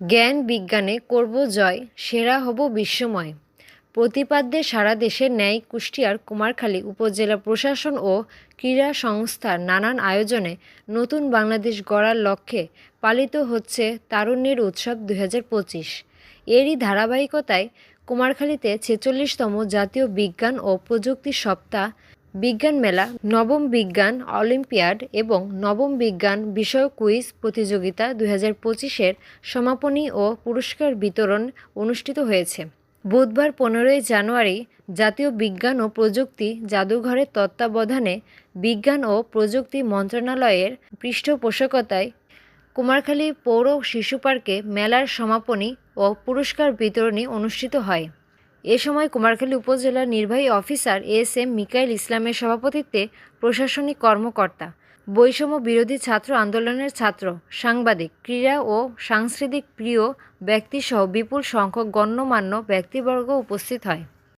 জ্ঞান বিজ্ঞানে করব জয়, সেরা হব বিশ্বময়। প্রতিপাদ্যে সারা দেশের ন্যায় কুষ্টিয়ার কুমারখালী উপজেলা প্রশাসন ও ক্রীড়া সংস্থার নানান আয়োজনে নতুন বাংলাদেশ গড়ার লক্ষ্যে পালিত হচ্ছে তারুণ্যের উৎসব দু হাজার পঁচিশ। এরই ধারাবাহিকতায় কুমারখালীতে ছেচল্লিশতম জাতীয় বিজ্ঞান ও প্রযুক্তি সপ্তাহ বিজ্ঞান মেলা, নবম বিজ্ঞান অলিম্পিয়াড এবং নবম বিজ্ঞান বিষয়ক কুইজ প্রতিযোগিতা দুই হাজার পঁচিশের সমাপনী ও পুরস্কার বিতরণ অনুষ্ঠিত হয়েছে। বুধবার পনেরোই জানুয়ারি জাতীয় বিজ্ঞান ও প্রযুক্তি জাদুঘরের তত্ত্বাবধানে বিজ্ঞান ও প্রযুক্তি মন্ত্রণালয়ের পৃষ্ঠপোষকতায় কুমারখালী পৌর শিশু পার্কে মেলার সমাপনী ও পুরস্কার বিতরণী অনুষ্ঠিত হয়। এ সময় কুমারখালী উপজেলার নির্বাহী অফিসার এস এম মিকাইল ইসলামের সভাপতিত্বে প্রশাসনিক কর্মকর্তা, বৈষম্য বিরোধী ছাত্র আন্দোলনের ছাত্র, সাংবাদিক, ক্রীড়া ও সাংস্কৃতিক প্রিয় ব্যক্তিসহ বিপুল সংখ্যক গণ্যমান্য ব্যক্তিবর্গ উপস্থিত হয়।